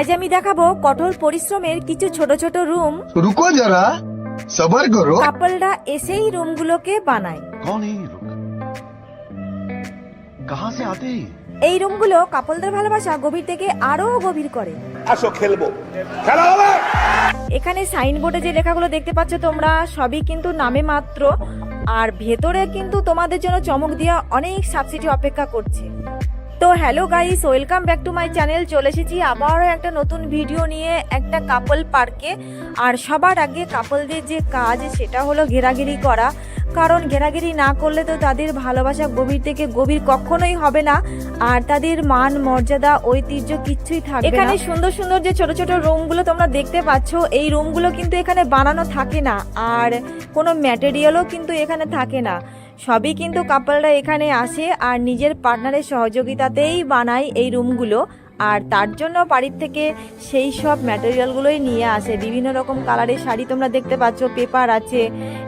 আজ আমি দেখাবো কঠোর পরিশ্রমের কিছু ছোট ছোট রুম। রুকো যারা সবার করো। কাপলরা এসেই রুমগুলোকে বানায়। এই রুমগুলো কাপলদের ভালোবাসা গভীর থেকে আরও গভীর করে। আসো খেলব। খেলা হবে! এখানে সাইনবোর্ডে যে লেখাগুলো দেখতে পাচ্ছ তোমরা সবই কিন্তু নামে মাত্র। আর ভেতরে কিন্তু তোমাদের জন্য চমক দিয়া অনেক সাবসিডি অপেক্ষা করছে। তো hello guys, welcome back to my channel. চলে এসেছি আবারও একটা নতুন ভিডিও নিয়ে একটা কাপল পার্কে আর সবার আগে কাপলদের যে কাজ, সেটা হলো ঘেরাঘেরি করা। কারণ ঘেরাঘেরি না করলে তো তাদের ভালোবাসা গভীর থেকে গভীর কখনোই হবে না। আর তাদের মান, মর্যাদা, ঐতিহ্য কিচ্ছুই থাকবে এখানে সুন্দর সুন্দর যে ছোট ছোট রুমগুলো তোমরা দেখতে পাচ্ছ, এই রুমগুলো কিন্তু এখানে বানানো থাকে না। আর কোনো ম্যাটেরিয়ালও কিন্তু এখানে থাকে না। সবই কিন্তু কাপলরা এখানে আসে আর নিজের পার্টনারের সহযোগিতাতেই বানায় এই রুমগুলো আর তার জন্য বাড়ির থেকে সেই সব ম্যাটেরিয়ালগুলোই নিয়ে আসে। বিভিন্ন রকম কালারের শাড়ি তোমরা দেখতে পাচ্ছ পেপার আছে।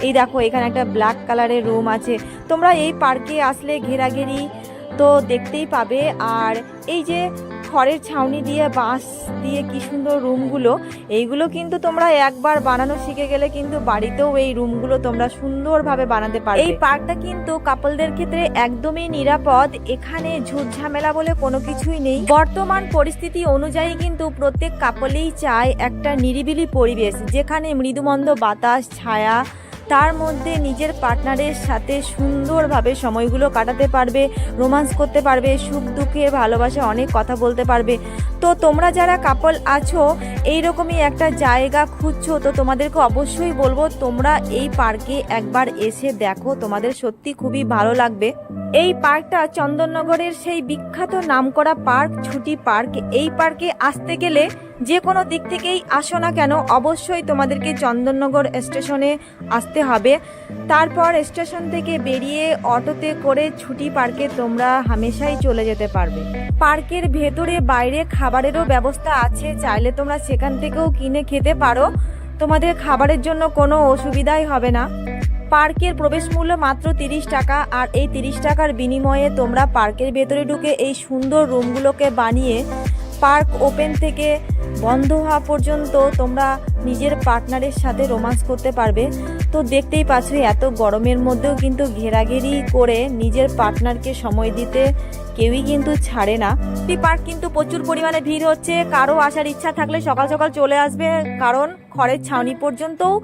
এই দেখো, এখানে একটা ব্ল্যাক কালারের রুম আছে। তোমরা এই পার্কে আসলে ঘেরাঘেরি তো দেখতেই পাবে। আর এই যে খড়ের ছাউনি দিয়ে, বাঁশ দিয়ে কি সুন্দর রুমগুলো, এইগুলো কিন্তু তোমরা একবার বানানো শিখে গেলে কিন্তু বাড়িতেও এই রুমগুলো তোমরা সুন্দরভাবে বানাতে পারবে। এই পার্কটা কিন্তু কাপলদের ক্ষেত্রে একদমই নিরাপদ। এখানে ঝুট ঝামেলা বলে কোনো কিছুই নেই। বর্তমান পরিস্থিতি অনুযায়ী কিন্তু প্রত্যেক কাপলেই চায় একটা নিরিবিলি পরিবেশ, যেখানে মৃদুমন্দ বাতাস, ছায়া তার মধ্যে নিজের পার্টনারের সাথে সুন্দরভাবে সময়গুলো কাটাতে পারবে, রোমান্স করতে পারবে, সুখ দুঃখে ভালোবাসা অনেক কথা বলতে পারবে। তো তোমরা যারা কাপল আছো, এইরকমই একটা জায়গা খুঁজছো, তো তোমাদেরকে অবশ্যই বলব, তোমরা এই পার্কে একবার এসে দেখো, তোমাদের সত্যি খুবই ভালো লাগবে। এই পার্কটা চন্দননগরের সেই বিখ্যাত নামকরা পার্ক ছুটি পার্ক এই পার্কে আসতে গেলে যে কোনো দিক থেকেই আসো না কেন, অবশ্যই তোমাদেরকে চন্দননগর স্টেশনে আসতে হবে। তারপর স্টেশন থেকে বেরিয়ে অটোতে করে ছুটি পার্কে তোমরা হামেশাই চলে যেতে পারবে। পার্কের ভেতরে বাইরে খাবারেরও ব্যবস্থা আছে, চাইলে তোমরা সেখান থেকেও কিনে খেতে পারো। তোমাদের খাবারের জন্য কোনো অসুবিধাই হবে না। পার্কের প্রবেশ মূল্য মাত্র তিরিশ টাকা, আর এই তিরিশ টাকার বিনিময়ে তোমরা পার্কের ভেতরে ঢুকে এই সুন্দর রুমগুলোকে বানিয়ে পার্ক ওপেন থেকে বন্ধ হওয়া পর্যন্ত তোমরা নিজের পার্টনারের সাথে রোমান্স করতে পারবে। তো দেখতেই পাচ্ছ, এত গরমের মধ্যেও কিন্তু ঘেরাঘেরি করে নিজের পার্টনারকে সময় দিতে কেউই কিন্তু ছাড়ে না। এই পার্ক কিন্তু প্রচুর পরিমাণে ভিড় হচ্ছে, কারও আসার ইচ্ছা থাকলে সকাল সকাল চলে আসবে, কারণ খড়ের ছাউনি পর্যন্তও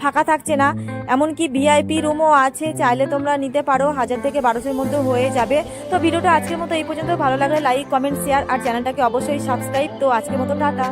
ফাঁকা থাকছে না। এমনকি ভিআইপি রুমও আছে, চাইলে তোমরা নিতে পারো, হাজার থেকে বারোশোর মধ্যে হয়ে যাবে। তো ভিডিওটা আজকের মতো এই পর্যন্ত, ভালো লাগলে লাইক কমেন্ট শেয়ার আর চ্যানেলটাকে অবশ্যই সাবস্ক্রাইব তো আজকের মতো, টাটা।